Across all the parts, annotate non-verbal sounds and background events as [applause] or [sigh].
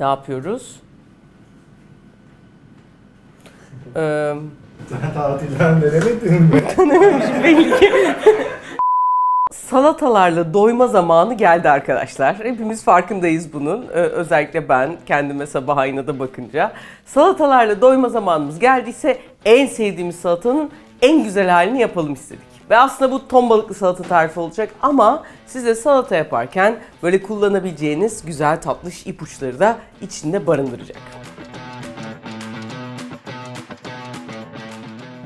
Ne yapıyoruz? Ee, Tatilden veremedin mi? salatalarla doyma zamanı geldi arkadaşlar. Hepimiz farkındayız bunun. Ee, özellikle ben kendime sabah aynada bakınca. Salatalarla doyma zamanımız geldiyse en sevdiğimiz salatanın en güzel halini yapalım istedik. Ve aslında bu ton balıklı salata tarifi olacak ama size salata yaparken böyle kullanabileceğiniz güzel tatlış ipuçları da içinde barındıracak.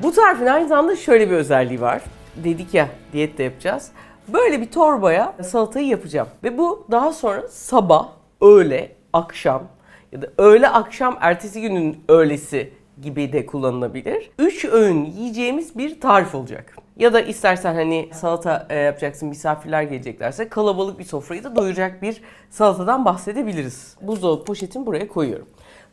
Bu tarifin aynı zamanda şöyle bir özelliği var. Dedik ya diyet de yapacağız. Böyle bir torbaya salatayı yapacağım. Ve bu daha sonra sabah, öğle, akşam ya da öğle akşam ertesi günün öğlesi gibi de kullanılabilir. Üç öğün yiyeceğimiz bir tarif olacak. Ya da istersen hani salata e, yapacaksın misafirler geleceklerse kalabalık bir sofrayı da doyuracak bir salatadan bahsedebiliriz. Buzdolabı poşetimi buraya koyuyorum.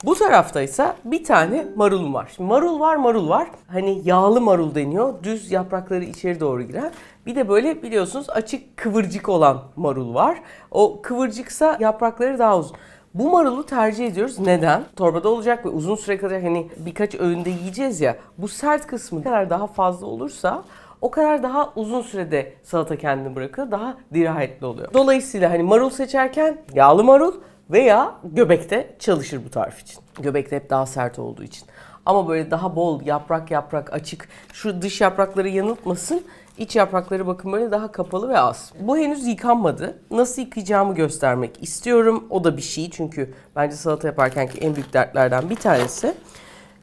Bu tarafta ise bir tane marulum var. Şimdi marul var, marul var. Hani yağlı marul deniyor. Düz yaprakları içeri doğru giren. Bir de böyle biliyorsunuz açık kıvırcık olan marul var. O kıvırcıksa yaprakları daha uzun. Bu marulu tercih ediyoruz. Neden? Torbada olacak ve uzun süre kalacak. Hani birkaç öğünde yiyeceğiz ya. Bu sert kısmı kadar daha fazla olursa o kadar daha uzun sürede salata kendini bırakıyor. Daha dirayetli oluyor. Dolayısıyla hani marul seçerken yağlı marul veya göbekte çalışır bu tarif için. Göbekte hep daha sert olduğu için. Ama böyle daha bol yaprak yaprak açık şu dış yaprakları yanıltmasın. İç yaprakları böyle daha kapalı ve az. Bu henüz yıkanmadı. Nasıl yıkayacağımı göstermek istiyorum. O da bir şey çünkü bence salata yaparkenki en büyük dertlerden bir tanesi.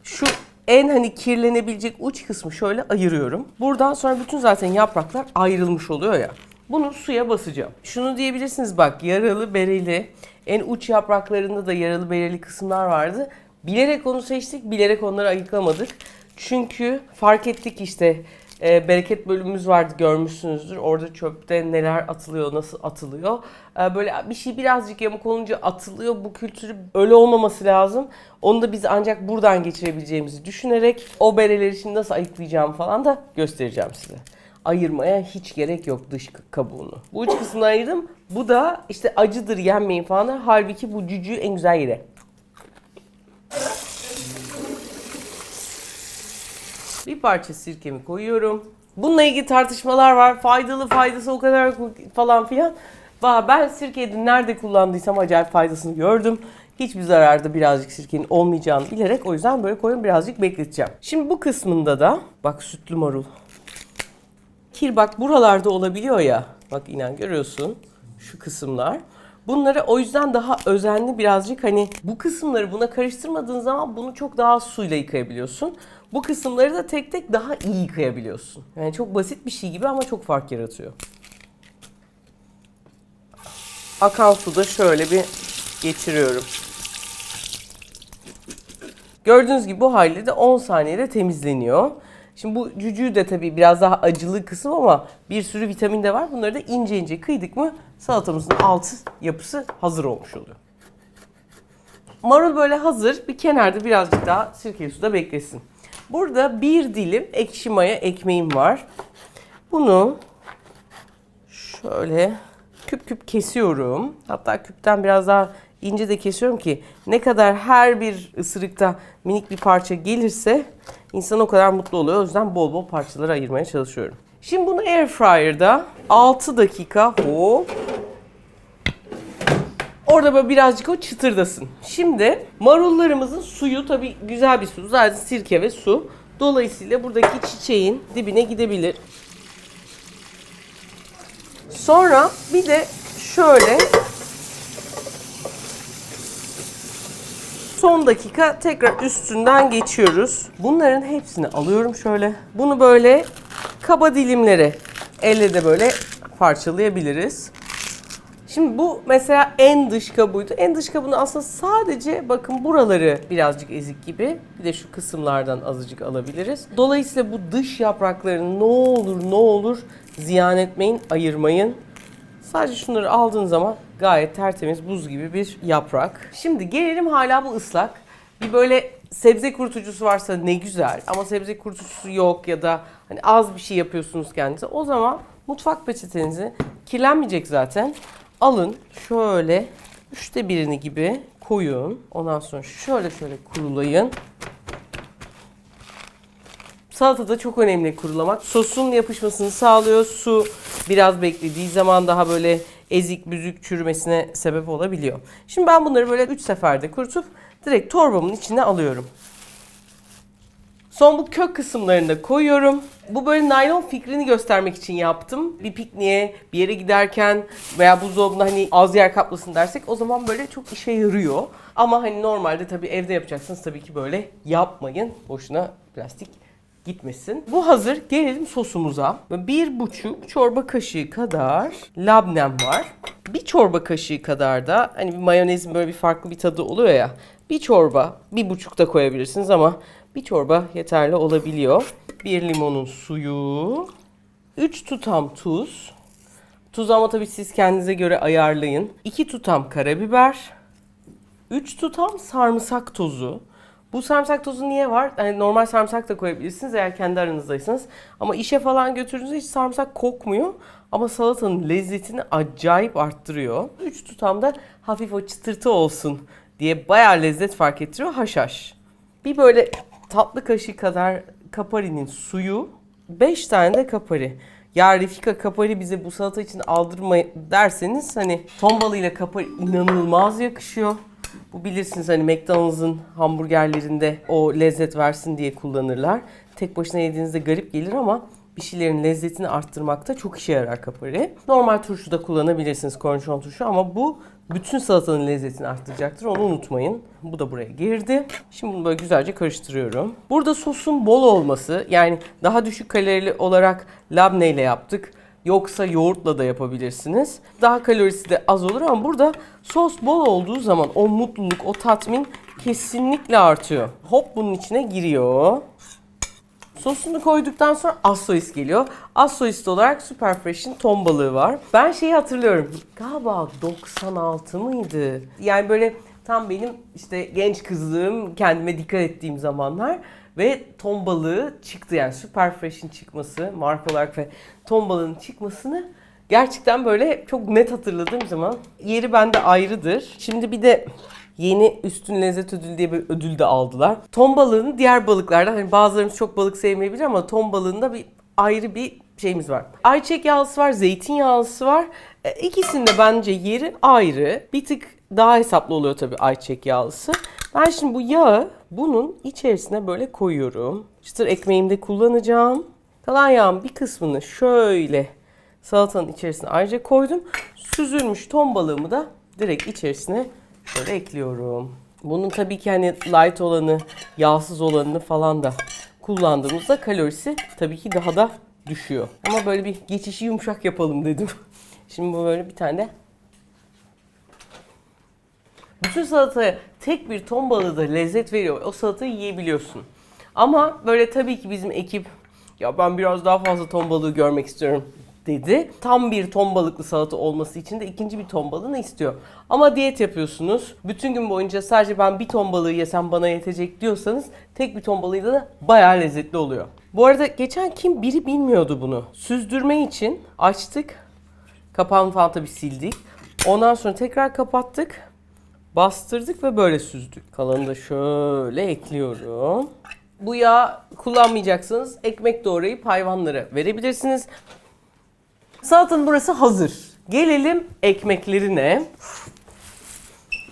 Şu en hani kirlenebilecek uç kısmı şöyle ayırıyorum. Buradan sonra bütün zaten yapraklar ayrılmış oluyor ya. Bunu suya basacağım. Şunu diyebilirsiniz bak yaralı bereli. En uç yapraklarında da yaralı bereli kısımlar vardı. Bilerek onu seçtik, bilerek onları ayıklamadık. Çünkü fark ettik işte e, bereket bölümümüz vardı görmüşsünüzdür. Orada çöpte neler atılıyor, nasıl atılıyor. E, böyle bir şey birazcık yamuk olunca atılıyor. Bu kültürü öyle olmaması lazım. Onu da biz ancak buradan geçirebileceğimizi düşünerek o bereler için nasıl ayıklayacağım falan da göstereceğim size ayırmaya hiç gerek yok dış kabuğunu. Bu üç kısmını ayırdım. Bu da işte acıdır yenmeyin falan. Halbuki bu cücüğü en güzel yeri. Bir parça sirkemi koyuyorum. Bununla ilgili tartışmalar var. Faydalı faydası o kadar falan filan. Valla ben sirkeyi nerede kullandıysam acayip faydasını gördüm. Hiçbir zararda birazcık sirkenin olmayacağını bilerek o yüzden böyle koyun birazcık bekleteceğim. Şimdi bu kısmında da bak sütlü marul. Kir bak buralarda olabiliyor ya. Bak inan görüyorsun şu kısımlar. Bunları o yüzden daha özenli birazcık hani bu kısımları buna karıştırmadığın zaman bunu çok daha suyla yıkayabiliyorsun. Bu kısımları da tek tek daha iyi yıkayabiliyorsun. Yani çok basit bir şey gibi ama çok fark yaratıyor. Akan suda şöyle bir geçiriyorum. Gördüğünüz gibi bu haliyle de 10 saniyede temizleniyor. Şimdi bu cücüğü de tabii biraz daha acılı kısım ama bir sürü vitamin de var. Bunları da ince ince kıydık mı salatamızın altı yapısı hazır olmuş oluyor. Marul böyle hazır. Bir kenarda birazcık daha sirkeli suda beklesin. Burada bir dilim ekşi maya ekmeğim var. Bunu şöyle küp küp kesiyorum. Hatta küpten biraz daha ince de kesiyorum ki ne kadar her bir ısırıkta minik bir parça gelirse insan o kadar mutlu oluyor. O yüzden bol bol parçalara ayırmaya çalışıyorum. Şimdi bunu air fryer'da 6 dakika hop Orada böyle birazcık o çıtırdasın. Şimdi marullarımızın suyu tabii güzel bir su. Zaten sirke ve su. Dolayısıyla buradaki çiçeğin dibine gidebilir. Sonra bir de şöyle son dakika tekrar üstünden geçiyoruz. Bunların hepsini alıyorum şöyle. Bunu böyle kaba dilimlere elle de böyle parçalayabiliriz. Şimdi bu mesela en dış kabuğuydu. En dış kabuğunu aslında sadece bakın buraları birazcık ezik gibi. Bir de şu kısımlardan azıcık alabiliriz. Dolayısıyla bu dış yapraklarını ne olur ne olur ziyan etmeyin, ayırmayın. Sadece şunları aldığın zaman gayet tertemiz buz gibi bir yaprak. Şimdi gelelim hala bu ıslak. Bir böyle Sebze kurutucusu varsa ne güzel ama sebze kurutucusu yok ya da hani az bir şey yapıyorsunuz kendinize. O zaman mutfak peçetenizi kirlenmeyecek zaten. Alın şöyle üçte birini gibi koyun. Ondan sonra şöyle şöyle kurulayın. Salatada çok önemli kurulamak. Sosun yapışmasını sağlıyor. Su biraz beklediği zaman daha böyle ezik büzük çürümesine sebep olabiliyor. Şimdi ben bunları böyle 3 seferde kurutup direkt torbamın içine alıyorum. Son bu kök kısımlarını da koyuyorum. Bu böyle naylon fikrini göstermek için yaptım. Bir pikniğe, bir yere giderken veya buzdolabında hani az yer kaplasın dersek o zaman böyle çok işe yarıyor. Ama hani normalde tabii evde yapacaksınız tabii ki böyle yapmayın. Boşuna plastik gitmesin. Bu hazır. Gelelim sosumuza. Bir buçuk çorba kaşığı kadar labnem var. Bir çorba kaşığı kadar da hani mayonezin böyle bir farklı bir tadı oluyor ya. Bir çorba, bir buçuk da koyabilirsiniz ama bir çorba yeterli olabiliyor. Bir limonun suyu, 3 tutam tuz. Tuz ama tabii siz kendinize göre ayarlayın. 2 tutam karabiber, 3 tutam sarımsak tozu. Bu sarımsak tozu niye var? Yani normal sarımsak da koyabilirsiniz eğer kendi aranızdaysanız. Ama işe falan götürdüğünüzde hiç sarımsak kokmuyor. Ama salatanın lezzetini acayip arttırıyor. 3 tutam da hafif o çıtırtı olsun diye bayağı lezzet fark ettiriyor haşhaş. Bir böyle tatlı kaşığı kadar kaparinin suyu, 5 tane de kapari. Ya Refika kapari bize bu salata için aldırma derseniz hani ton balığıyla kapari inanılmaz yakışıyor. Bu bilirsiniz hani McDonald's'ın hamburgerlerinde o lezzet versin diye kullanırlar. Tek başına yediğinizde garip gelir ama bir şeylerin lezzetini arttırmakta çok işe yarar kapari. Normal turşu da kullanabilirsiniz kornişon turşu ama bu bütün salatanın lezzetini arttıracaktır. Onu unutmayın. Bu da buraya girdi. Şimdi bunu böyle güzelce karıştırıyorum. Burada sosun bol olması yani daha düşük kalorili olarak labne ile yaptık. Yoksa yoğurtla da yapabilirsiniz. Daha kalorisi de az olur ama burada sos bol olduğu zaman o mutluluk, o tatmin kesinlikle artıyor. Hop bunun içine giriyor. Sosunu koyduktan sonra assois geliyor. Assois olarak Superfresh'in ton balığı var. Ben şeyi hatırlıyorum. Galiba 96 mıydı? Yani böyle tam benim işte genç kızlığım, kendime dikkat ettiğim zamanlar ve ton balığı çıktı yani Superfresh'in çıkması, marka olarak ve ton balığının çıkmasını gerçekten böyle çok net hatırladığım zaman yeri bende ayrıdır. Şimdi bir de Yeni Üstün Lezzet Ödülü diye bir ödül de aldılar. Ton balığının diğer balıklardan hani bazılarımız çok balık sevmeyebilir ama ton balığında bir ayrı bir şeyimiz var. Ayçiçek yağlısı var, zeytinyağlısı var. E, İkisinin de bence yeri ayrı. Bir tık daha hesaplı oluyor tabii ayçiçek yağlısı. Ben şimdi bu yağı bunun içerisine böyle koyuyorum. Çıtır ekmeğimde kullanacağım. Kalan yağın bir kısmını şöyle salatanın içerisine ayrıca koydum. Süzülmüş ton balığımı da direkt içerisine şöyle ekliyorum. Bunun tabii ki hani light olanı, yağsız olanını falan da kullandığımızda kalorisi tabii ki daha da düşüyor. Ama böyle bir geçişi yumuşak yapalım dedim. [laughs] Şimdi bu böyle bir tane bütün salataya tek bir ton balığı da lezzet veriyor. O salatayı yiyebiliyorsun. Ama böyle tabii ki bizim ekip ya ben biraz daha fazla ton balığı görmek istiyorum dedi. Tam bir ton balıklı salata olması için de ikinci bir ton balığını istiyor. Ama diyet yapıyorsunuz. Bütün gün boyunca sadece ben bir ton balığı yesem bana yetecek diyorsanız tek bir ton balığıyla da bayağı lezzetli oluyor. Bu arada geçen kim biri bilmiyordu bunu. Süzdürme için açtık. Kapağını falan tabii sildik. Ondan sonra tekrar kapattık. Bastırdık ve böyle süzdük. Kalanını da şöyle ekliyorum. Bu yağ kullanmayacaksanız ekmek doğrayıp hayvanlara verebilirsiniz. Salatanın burası hazır. Gelelim ekmeklerine.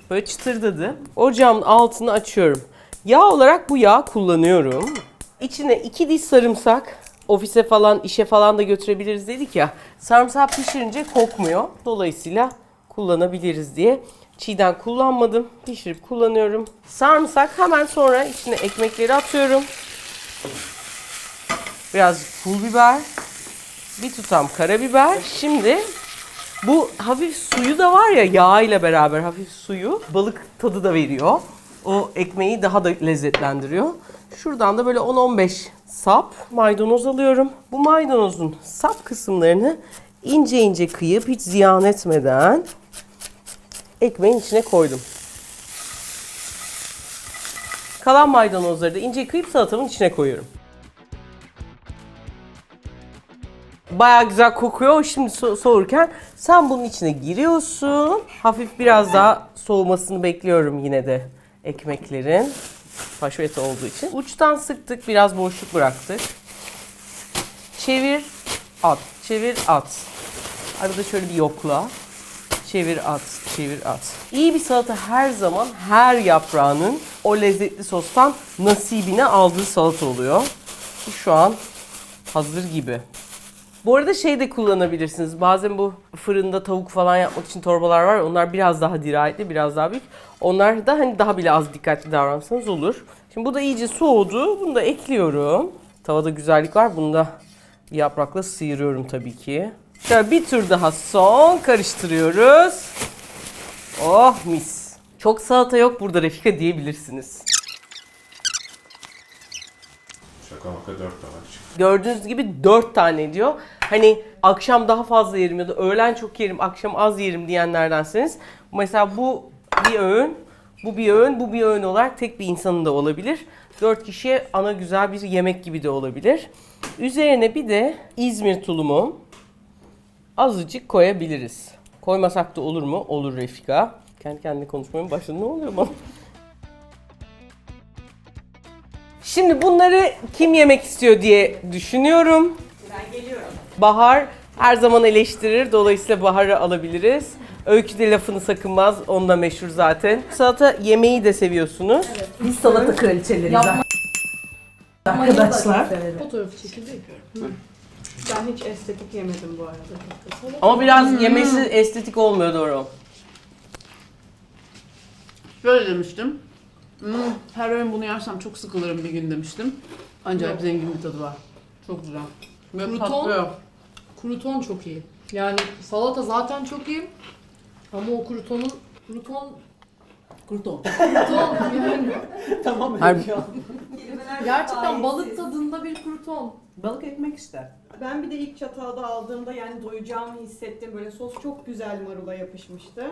Böyle çıtırdadı. Ocağımın altını açıyorum. Yağ olarak bu yağ kullanıyorum. İçine iki diş sarımsak. Ofise falan, işe falan da götürebiliriz dedik ya. Sarımsak pişirince kokmuyor. Dolayısıyla kullanabiliriz diye. Çiğden kullanmadım. Pişirip kullanıyorum. Sarımsak hemen sonra içine ekmekleri atıyorum. Biraz pul biber. Bir tutam karabiber. Şimdi bu hafif suyu da var ya yağ ile beraber hafif suyu balık tadı da veriyor. O ekmeği daha da lezzetlendiriyor. Şuradan da böyle 10-15 sap maydanoz alıyorum. Bu maydanozun sap kısımlarını ince ince kıyıp hiç ziyan etmeden ekmeğin içine koydum. Kalan maydanozları da ince kıyıp salatamın içine koyuyorum. Baya güzel kokuyor. Şimdi so- soğurken sen bunun içine giriyorsun. Hafif biraz daha soğumasını bekliyorum yine de ekmeklerin. Paşo olduğu için. Uçtan sıktık, biraz boşluk bıraktık. Çevir, at. Çevir, at. Arada şöyle bir yokla. Çevir at, çevir at. İyi bir salata her zaman her yaprağının o lezzetli sostan nasibini aldığı salata oluyor. Şu an hazır gibi. Bu arada şey de kullanabilirsiniz. Bazen bu fırında tavuk falan yapmak için torbalar var. Onlar biraz daha dirayetli, biraz daha büyük. Onlar da hani daha bile az dikkatli davransanız olur. Şimdi bu da iyice soğudu. Bunu da ekliyorum. Tavada güzellik var. Bunu da yaprakla sıyırıyorum tabii ki. Şöyle bir tur daha son karıştırıyoruz. Oh mis. Çok salata yok burada Refika diyebilirsiniz. Şaka maka 4 tabak çıktı. Gördüğünüz gibi 4 tane diyor. Hani akşam daha fazla yerim ya da öğlen çok yerim, akşam az yerim diyenlerdenseniz mesela bu bir öğün, bu bir öğün, bu bir öğün olarak tek bir insanın da olabilir. 4 kişiye ana güzel bir yemek gibi de olabilir. Üzerine bir de İzmir tulumu azıcık koyabiliriz. Koymasak da olur mu? Olur Refika. Kendi kendine konuşmaya başladı? Ne oluyor bana? Şimdi bunları kim yemek istiyor diye düşünüyorum. Ben geliyorum. Bahar her zaman eleştirir. Dolayısıyla Bahar'ı alabiliriz. Öykü de lafını sakınmaz. Onunla meşhur zaten. Salata yemeği de seviyorsunuz. Biz salata kraliçeleriyiz arkadaşlar. Fotoğrafı çekildi yapıyorum. Ben hiç estetik yemedim bu arada. Ama biraz yemesi estetik olmuyor doğru. Şöyle demiştim. Hmm, her öğün bunu yersem çok sıkılırım bir gün demiştim. Acayip zengin bir tadı var. Çok güzel. Ve Kruton. patlıyor. Kruton çok iyi. Yani salata zaten çok iyi. Ama o krutonun kruton Kurton. kruton yani [laughs] tamam. Her- gerçekten balık tadında bir kruton. Balık ekmek ister. Ben bir de ilk çatalda aldığımda yani doyacağımı hissettim. Böyle sos çok güzel marula yapışmıştı.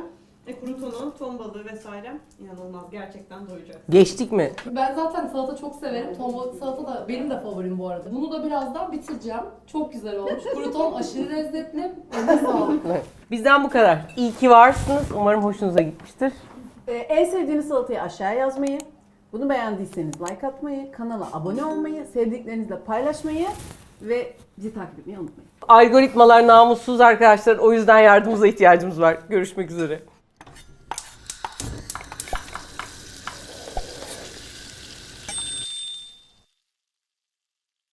E krutonu, ton balığı vesaire inanılmaz. Gerçekten doyacak. Geçtik mi? Ben zaten salata çok severim. Ton balık salata da benim de favorim bu arada. Bunu da birazdan bitireceğim. Çok güzel olmuş. Kruton aşırı lezzetli. Eline sağlık. [laughs] Bizden bu kadar. İyi ki varsınız. Umarım hoşunuza gitmiştir. Ee, en sevdiğiniz salatayı aşağıya yazmayı, bunu beğendiyseniz like atmayı, kanala abone olmayı, sevdiklerinizle paylaşmayı ve bizi takip etmeyi unutmayın. Algoritmalar namussuz arkadaşlar. O yüzden yardımımıza ihtiyacımız var. Görüşmek üzere.